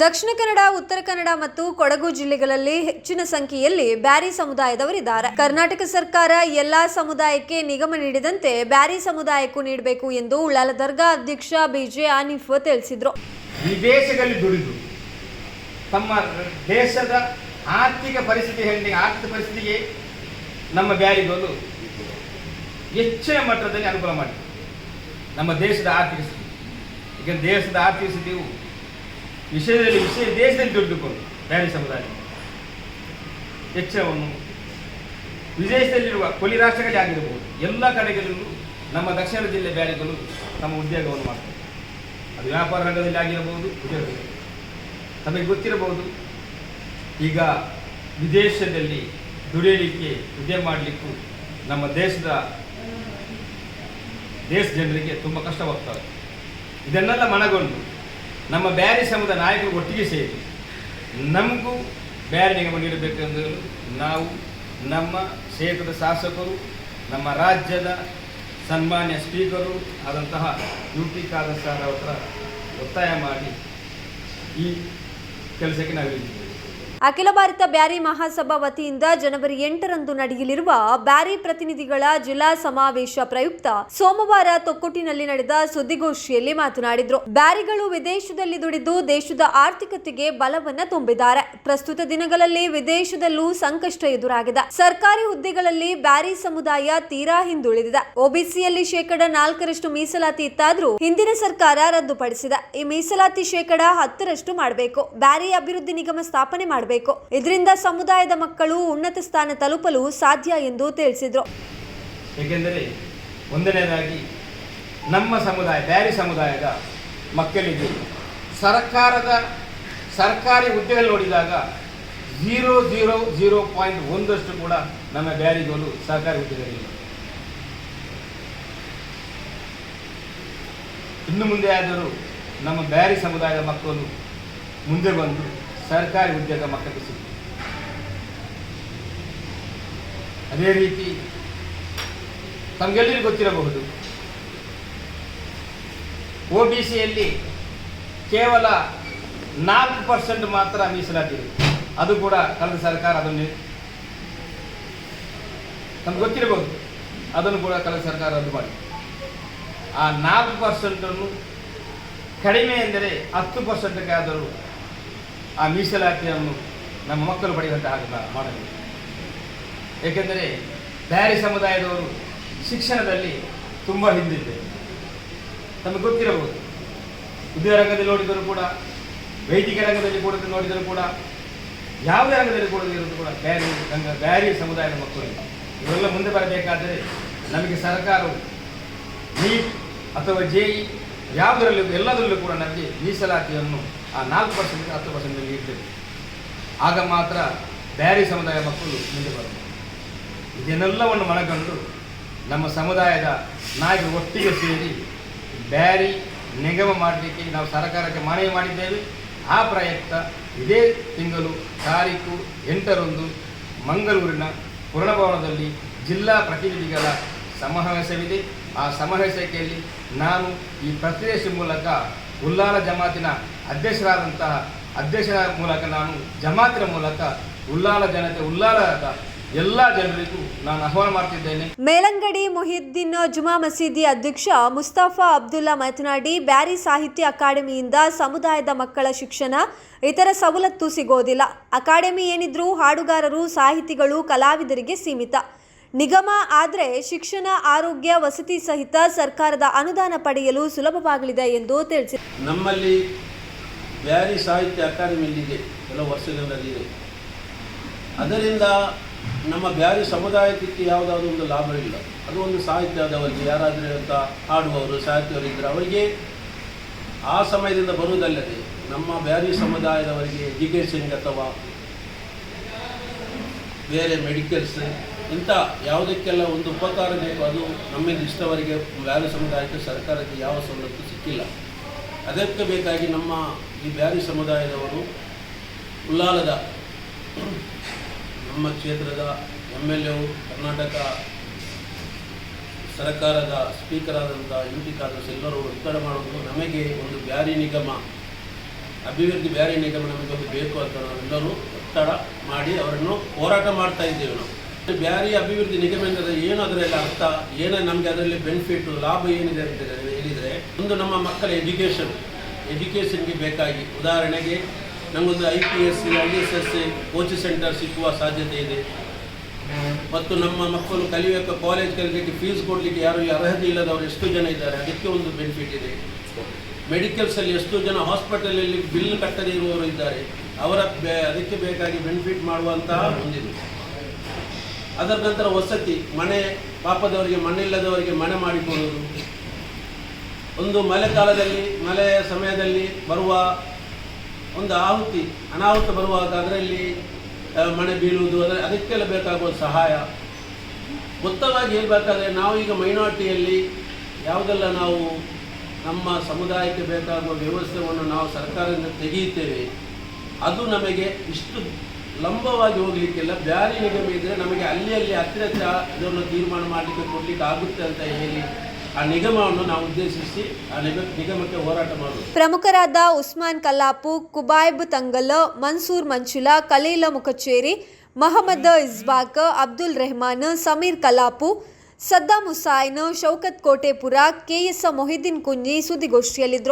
ದಕ್ಷಿಣ ಕನ್ನಡ, ಉತ್ತರ ಕನ್ನಡ ಮತ್ತು ಕೊಡಗು ಜಿಲ್ಲೆಗಳಲ್ಲಿ ಹೆಚ್ಚಿನ ಸಂಖ್ಯೆಯಲ್ಲಿ ಬ್ಯಾರಿ ಸಮುದಾಯದವರಿದ್ದಾರೆ. ಕರ್ನಾಟಕ ಸರ್ಕಾರ ಎಲ್ಲಾ ಸಮುದಾಯಕ್ಕೆ ನಿಗಮ ನೀಡಿದಂತೆ ಬ್ಯಾರಿ ಸಮುದಾಯಕ್ಕೂ ನೀಡಬೇಕು ಎಂದು ಉಳ್ಳಾಲ ದರ್ಗಾ ಅಧ್ಯಕ್ಷ ಬಿಜೆ ಆನಿಫ್ ತಿಳಿಸಿದ್ರು. ವಿದೇಶದಲ್ಲಿ ದುಡಿದು ತಮ್ಮ ದೇಶದ ಆರ್ಥಿಕ ಪರಿಸ್ಥಿತಿ ಹೆಂಡಿ ಆರ್ಥಿಕ ಪರಿಸ್ಥಿತಿಗೆ ನಮ್ಮ ಬ್ಯಾರಿಗಳು ಹೆಚ್ಚಿನ ಮಟ್ಟದಲ್ಲಿ ಅನುಕೂಲ ಮಾಡಿದೆ ನಮ್ಮ ದೇಶದ ಆರ್ಥಿಕ ಸ್ಥಿತಿ. ಈಗ ದೇಶದ ಆರ್ಥಿಕ ಸ್ಥಿತಿಯು ವಿಷಯದಲ್ಲಿ ವಿಷಯ, ದೇಶದಲ್ಲಿ ದುಡಿದುಕೊಂಡು ಬ್ಯಾರಿ ಸಮುದಾಯ. ಹೆಚ್ಚವನ್ನು ವಿದೇಶದಲ್ಲಿರುವ ಕೊಲಿ ರಾಷ್ಟ್ರಗಳೇ ಆಗಿರಬಹುದು ಎಲ್ಲ ಕಡೆಗಳಲ್ಲೂ ನಮ್ಮ ದಕ್ಷಿಣ ಜಿಲ್ಲೆ ಬ್ಯಾರಿಗಳು ತಮ್ಮ ಉದ್ಯೋಗವನ್ನು ಮಾಡ್ತಾರೆ. ಅದು ವ್ಯಾಪಾರ ರಂಗದಲ್ಲಿ ಆಗಿರಬಹುದು ಉದ್ಯೋಗದಲ್ಲಿ. ತಮಗೆ ಗೊತ್ತಿರಬಹುದು, ಈಗ ವಿದೇಶದಲ್ಲಿ ದುಡಿಯಲಿಕ್ಕೆ ಉದ್ಯೋಗ ಮಾಡಲಿಕ್ಕೂ ನಮ್ಮ ದೇಶದ ದೇಶ ಜನರಿಗೆ ತುಂಬ ಕಷ್ಟವಾಗ್ತದೆ ಇದನ್ನೆಲ್ಲ ಮನಗೊಂಡು ನಮ್ಮ ಬ್ಯಾರಿ ಸಮದ ನಾಯಕರು ಒಟ್ಟಿಗೆ ಸೇರಿ ನಮಗೂ ಬ್ಯಾರಿ ನಿಗಮ ನೀಡಬೇಕೆಂದರೂ ನಾವು ನಮ್ಮ ಕ್ಷೇತ್ರದ ಶಾಸಕರು, ನಮ್ಮ ರಾಜ್ಯದ ಸನ್ಮಾನ್ಯ ಸ್ಪೀಕರು ಆದಂತಹ ಯು ಟಿ ಸರ್ ಅವ್ರ ಒತ್ತಾಯ ಮಾಡಿ ಈ ಕೆಲಸಕ್ಕೆ ನಾವು ಅಖಿಲ ಭಾರತ ಬ್ಯಾರಿ ಮಹಾಸಭಾ ವತಿಯಿಂದ ಜನವರಿ ಎಂಟರಂದು ನಡೆಯಲಿರುವ ಬ್ಯಾರಿ ಪ್ರತಿನಿಧಿಗಳ ಜಿಲ್ಲಾ ಸಮಾವೇಶ ಪ್ರಯುಕ್ತ ಸೋಮವಾರ ತೊಕ್ಕೊಟ್ಟಿನಲ್ಲಿ ನಡೆದ ಸುದ್ದಿಗೋಷ್ಠಿಯಲ್ಲಿ ಮಾತನಾಡಿದರು. ಬ್ಯಾರಿಗಳು ವಿದೇಶದಲ್ಲಿ ದುಡಿದು ದೇಶದ ಆರ್ಥಿಕತೆಗೆ ಬಲವನ್ನ ತುಂಬಿದ್ದಾರೆ. ಪ್ರಸ್ತುತ ದಿನಗಳಲ್ಲಿ ವಿದೇಶದಲ್ಲೂ ಸಂಕಷ್ಟ ಎದುರಾಗಿದೆ. ಸರ್ಕಾರಿ ಹುದ್ದೆಗಳಲ್ಲಿ ಬ್ಯಾರಿ ಸಮುದಾಯ ತೀರಾ ಹಿಂದುಳಿದಿದೆ. ಒಬಿಸಿಯಲ್ಲಿ ಶೇಕಡ ನಾಲ್ಕರಷ್ಟು ಮೀಸಲಾತಿ ಇತ್ತಾದ್ರೂ ಹಿಂದಿನ ಸರ್ಕಾರ ರದ್ದುಪಡಿಸಿದೆ. ಈ ಮೀಸಲಾತಿ ಶೇಕಡ ಹತ್ತರಷ್ಟು ಮಾಡಬೇಕು. ಬ್ಯಾರಿ ಅಭಿವೃದ್ಧಿ ನಿಗಮ ಸ್ಥಾಪನೆ ಮಾಡಬೇಕು. ಇದರಿಂದ ಸಮುದಾಯದ ಮಕ್ಕಳು ಉನ್ನತ ಸ್ಥಾನ ತಲುಪಲು ಸಾಧ್ಯ ಎಂದು ತಿಳಿಸಿದ್ರು. ಏಕೆಂದರೆ ಒಂದನೇದಾಗಿ ನಮ್ಮ ಸಮುದಾಯ, ಬ್ಯಾರಿ ಸಮುದಾಯದ ಮಕ್ಕಳಿಗೆ ಸರ್ಕಾರದ ಸರ್ಕಾರಿ ಹುದ್ದೆಗಳು ನೋಡಿದಾಗ ಝೀರೋ ಝೀರೋ ಝೀರೋ ಪಾಯಿಂಟ್ ಒಂದಷ್ಟು ಕೂಡ ನಮ್ಮ ಬ್ಯಾರಿಗೋಲು ಸರ್ಕಾರಿ ಹುದ್ದೆಗಳಿಲ್ಲ ಇನ್ನು ಮುಂದೆ ಆದರೂ ನಮ್ಮ ಬ್ಯಾರಿ ಸಮುದಾಯದ ಮಕ್ಕಳು ಮುಂದೆ ಬಂದು ಸರ್ಕಾರಿ ಉದ್ಯೋಗ ಮಕ್ಕಳಿಗೆ ಸಿಗ್ತದೆ ಅದೇ ರೀತಿ ತಮಗೆಲ್ಲರಿಗೂ ಗೊತ್ತಿರಬಹುದು, ಒ ಬಿ ಸಿಯಲ್ಲಿ ಕೇವಲ ನಾಲ್ಕು ಪರ್ಸೆಂಟ್ ಮಾತ್ರ ಮೀಸಲಾತಿ ಅದು ಕೂಡ ಕಳೆದ ಸರ್ಕಾರ ಅದನ್ನು ನಮ್ಗೆ ಗೊತ್ತಿರಬಹುದು ಅದನ್ನು ಕೂಡ ಕಳೆದ ಸರ್ಕಾರ ರದ್ದು ಮಾಡಿ ಆ ನಾಲ್ಕು ಪರ್ಸೆಂಟನ್ನು ಕಡಿಮೆ ಎಂದರೆ ಹತ್ತು ಪರ್ಸೆಂಟ್ಗೆ ಆದರೂ ಆ ಮೀಸಲಾತಿಯನ್ನು ನಮ್ಮ ಮಕ್ಕಳು ಪಡೆಯುವಂತೆ ಆಗಲ್ಲ ಮಾಡಬೇಕು. ಏಕೆಂದರೆ ಬ್ಯಾರಿ ಸಮುದಾಯದವರು ಶಿಕ್ಷಣದಲ್ಲಿ ತುಂಬ ಹಿಂದಿದೆ. ನಮಗೆ ಗೊತ್ತಿರಬಹುದು. ಉದ್ಯೋಗ ರಂಗದಲ್ಲಿ ನೋಡಿದರೂ ಕೂಡ ವೈದಿಕ ರಂಗದಲ್ಲಿ ಕೂಡ ನೋಡಿದರೂ ಕೂಡ ಯಾವುದೇ ರಂಗದಲ್ಲಿ ಕೂಡ ಇರೋದು ಕೂಡ ಬ್ಯಾರಿ ರಂಗ ಬ್ಯಾರಿ ಸಮುದಾಯದ ಮಕ್ಕಳು. ಇವೆಲ್ಲ ಮುಂದೆ ಬರಬೇಕಾದರೆ ನಮಗೆ ಸರ್ಕಾರವು ನೀಟ್ ಅಥವಾ ಜೆ ಇ ಯಾವುದರಲ್ಲೂ, ಎಲ್ಲದರಲ್ಲೂ ಕೂಡ ನಮಗೆ ಮೀಸಲಾತಿಯನ್ನು ಆ ನಾಲ್ಕು ಪರ್ಸೆಂಟ್, ಹತ್ತು ಪರ್ಸೆಂಟ್ ಇರ್ತೇವೆ ಆಗ ಮಾತ್ರ ಬ್ಯಾರಿ ಸಮುದಾಯ ಮಕ್ಕಳು ಮುಂದೆ ಬರಬೇಕು. ಇದನ್ನೆಲ್ಲವನ್ನು ಮನಗಂಡು ನಮ್ಮ ಸಮುದಾಯದ ನಾಯಕರು ಒಟ್ಟಿಗೆ ಸೇರಿ ಬ್ಯಾರಿ ನಿಗಮ ಮಾಡಲಿಕ್ಕೆ ನಾವು ಸರ್ಕಾರಕ್ಕೆ ಮನವಿ ಮಾಡಿದ್ದೇವೆ. ಆ ಪ್ರಯುಕ್ತ ಇದೇ ತಿಂಗಳು ತಾರೀಕು ಎಂಟರಂದು ಮಂಗಳೂರಿನ ಪೂರ್ಣಭವನದಲ್ಲಿ ಜಿಲ್ಲಾ ಪ್ರತಿನಿಧಿಗಳ ಸಮಾವೇಶವಿದೆ. ಆ ಸಮಾವೇಶಕ್ಕೆಯಲ್ಲಿ ನಾನು ಈ ಪ್ರತಿನಿಧಿ ಮೂಲಕ ಉಲ್ಲಾಲ ಜಮಾತಿನ ಅಧ್ಯಕ್ಷರಾದಂತಹ, ಅಧ್ಯಕ್ಷರ ಮೂಲಕ ನಾನು ಜಮಾತಿನ ಮೂಲಕ ಉಲ್ಲಾಲ ಜನತೆ ಉಲ್ಲಾಲದ ಎಲ್ಲ ಜನರಿಗೂ ನಾನು ಆಹ್ವಾನ ಮಾಡ್ತಿದ್ದೇನೆ. ಮೇಲಂಗಡಿ ಮೊಹಿದ್ದೀನ್ ಜುಮಾ ಮಸೀದಿ ಅಧ್ಯಕ್ಷ ಮುಸ್ತಫಾ ಅಬ್ದುಲ್ಲಾ ಮಾತನಾಡಿ ಬ್ಯಾರಿ ಸಾಹಿತ್ಯ ಅಕಾಡೆಮಿಯಿಂದ ಸಮುದಾಯದ ಮಕ್ಕಳ ಶಿಕ್ಷಣ ಇತರ ಸವಲತ್ತು ಸಿಗೋದಿಲ್ಲ. ಅಕಾಡೆಮಿ ಏನಿದ್ರೂ ಹಾಡುಗಾರರು ಸಾಹಿತಿಗಳು ಕಲಾವಿದರಿಗೆ ಸೀಮಿತ. ನಿಗಮ ಆದರೆ ಶಿಕ್ಷಣ ಆರೋಗ್ಯ ವಸತಿ ಸಹಿತ ಸರ್ಕಾರದ ಅನುದಾನ ಪಡೆಯಲು ಸುಲಭವಾಗಲಿದೆ ಎಂದು ತಿಳಿಸಿದರು ನಮ್ಮಲ್ಲಿ ಬ್ಯಾರಿ ಸಾಹಿತ್ಯ ಅಕಾಡೆಮಿಯಲ್ಲಿದೆ. ಕೆಲವು ವರ್ಷಗಳಲ್ಲಿದೆ ಅದರಿಂದ ನಮ್ಮ ಬ್ಯಾರಿ ಸಮುದಾಯಕ್ಕೆ ಯಾವುದಾದ್ರು ಒಂದು ಲಾಭವಿಲ್ಲ ಅದು ಒಂದು ಸಾಹಿತ್ಯದವರಿಗೆ ಯಾರಾದರೂ ಅಂತ ಹಾಡುವವರು ಸಾಹಿತ್ಯವರಿದ್ದರೆ ಅವರಿಗೆ ಆ ಸಮಯದಿಂದ ಬರುವುದಲ್ಲದೆ ನಮ್ಮ ಬ್ಯಾರಿ ಸಮುದಾಯದವರಿಗೆ ಎಜುಕೇಷನ್ಗೆ ಅಥವಾ ಬೇರೆ ಮೆಡಿಕಲ್ಸ್ ಇಂಥ ಯಾವುದಕ್ಕೆಲ್ಲ ಒಂದು ಉಪಕಾರ ಬೇಕು ಅದು ನಮ್ಮಿಂದ ಇಷ್ಟವರೆಗೆ ಬ್ಯಾರಿ ಸಮುದಾಯಕ್ಕೆ, ಸರ್ಕಾರಕ್ಕೆ ಯಾವ ಸವಲತ್ತು ಸಿಕ್ಕಿಲ್ಲ. ಅದಕ್ಕೆ ಬೇಕಾಗಿ ನಮ್ಮ ಈ ಬ್ಯಾರಿ ಸಮುದಾಯದವರು ಉಲ್ಲಾಲದ ನಮ್ಮ ಕ್ಷೇತ್ರದ ಎಂ ಎಲ್ ಎ ಕರ್ನಾಟಕ ಸರ್ಕಾರದ ಸ್ಪೀಕರ್ ಆದಂಥ ಯು ಟಿ ಕಾಂಗ್ರೆಸ್ ಎಲ್ಲರೂ ಒತ್ತಡ ಮಾಡುವುದು ನಮಗೆ ಒಂದು ಬ್ಯಾರಿ ನಿಗಮ. ಅಭಿವೃದ್ಧಿ ಬ್ಯಾರಿ ನಿಗಮ ನಮಗೊಂದು ಬೇಕು ಅಂತ ನಾವೆಲ್ಲರೂ ಒತ್ತಡ ಮಾಡಿ ಅವರನ್ನು ಹೋರಾಟ ಮಾಡ್ತಾ ಇದ್ದೇವೆ ನಾವು. ಬ್ಯಾರಿ ಅಭಿವೃದ್ಧಿ ನಿಗಮ ಎಂದರೆ ಏನು ಅದರಲ್ಲಿ ಅರ್ಥ. ಏನು ನಮಗೆ ಅದರಲ್ಲಿ ಬೆನಿಫಿಟ್ ಲಾಭ ಏನಿದೆ ಅಂತ ಹೇಳಿದರೆ ಒಂದು ನಮ್ಮ ಮಕ್ಕಳ ಎಜುಕೇಷನ್ ಎಜುಕೇಷನ್ಗೆ ಬೇಕಾಗಿ, ಉದಾಹರಣೆಗೆ ನಮಗೊಂದು I P S I S S coaching centre ಸಿಕ್ಕುವ ಸಾಧ್ಯತೆ ಇದೆ. ಮತ್ತು ನಮ್ಮ ಮಕ್ಕಳು ಕಲಿಯೋಕೆ ಕಾಲೇಜ್ ಕಲಿಯಲಿಕ್ಕೆ ಫೀಸ್ ಕೊಡಲಿಕ್ಕೆ ಯಾರು ಅರ್ಹತೆ ಇಲ್ಲದವರು ಎಷ್ಟು ಜನ ಇದ್ದಾರೆ? ಅದಕ್ಕೆ ಒಂದು ಬೆನಿಫಿಟ್ ಇದೆ. ಮೆಡಿಕಲ್ಸಲ್ಲಿ ಎಷ್ಟು ಜನ ಹಾಸ್ಪಿಟಲಲ್ಲಿ ಬಿಲ್ ಕಟ್ಟದೇ ಇರುವವರು ಇದ್ದಾರೆ, ಅವರ ಅದಕ್ಕೆ ಬೇಕಾಗಿ ಬೆನಿಫಿಟ್ ಮಾಡುವಂತಹ ಒಂದಿದೆ. ಅದರ ನಂತರ ವಸತಿ, ಮನೆ, ಪಾಪದವರಿಗೆ ಮನೆ ಇಲ್ಲದವರಿಗೆ ಮನೆ ಮಾಡಿಕೊಡುವುದು ಒಂದು ಮಳೆಗಾಲದಲ್ಲಿ, ಮಳೆಯ ಸಮಯದಲ್ಲಿ ಬರುವ ಒಂದು ಆಹುತಿ, ಅನಾಹುತ ಬರುವಾಗ ಅದರಲ್ಲಿ ಮಳೆ ಬೀಳುವುದು, ಅದರ, ಅದಕ್ಕೆಲ್ಲ ಬೇಕಾಗುವ ಸಹಾಯ. ಮೊತ್ತವಾಗಿ ಹೇಳಬೇಕಾದ್ರೆ ನಾವು ಈಗ ಮೈನಾರಿಟಿಯಲ್ಲಿ ಯಾವುದೆಲ್ಲ ನಾವು ನಮ್ಮ ಸಮುದಾಯಕ್ಕೆ ಬೇಕಾಗುವ ವ್ಯವಸ್ಥೆಯನ್ನು ನಾವು ಸರ್ಕಾರದಿಂದ ತೆಗೆಯುತ್ತೇವೆ, ಅದು ನಮಗೆ ಇಷ್ಟು ಲಂಬವಾಗಿ ಹೋಗಲಿಕ್ಕೆಲ್ಲ. ಬ್ಯಾರಿ ನಿಗಮ ಇದ್ದರೆ ನಮಗೆ ಅಲ್ಲಿ ಅಲ್ಲಿ ಹತ್ತಿರ ಇದನ್ನು ತೀರ್ಮಾನ ಮಾಡಲಿಕ್ಕೆ ಕೊಡಲಿಕ್ಕೆ ಆಗುತ್ತೆ ಅಂತ ಹೇಳಿ ಆ ನಿಗಮವನ್ನು ನಾವು ಉದ್ದೇಶಿಸಿ ಆ ನಿಗಮಕ್ಕೆ ಹೋರಾಟ ಪ್ರಮುಖರಾದ ಉಸ್ಮಾನ್ ಕಲ್ಲಾಪು, ಕುಬಾಯ್ಬ್ ತಂಗಲ್ ಮನ್ಸೂರ್ ಮಂಚುಲಾ, ಕಲೀಲ ಮುಖಚೇರಿ ಮಹಮ್ಮದ್ ಇಸ್ಬಾಕ್, ಅಬ್ದುಲ್ ರೆಹಮಾನ್, ಸಮೀರ್ ಕಲಾಪು ಸದ್ದಾಮ್ ಹುಸಾಯ್ನ್ ಶೌಕತ್ ಕೋಟೆಪುರ ಕೆಎಸ್ ಮೊಹಿದ್ದೀನ್ ಕುಂಜಿ ಸುದ್ದಿಗೋಷ್ಠಿಯಲ್ಲಿದ್ದರು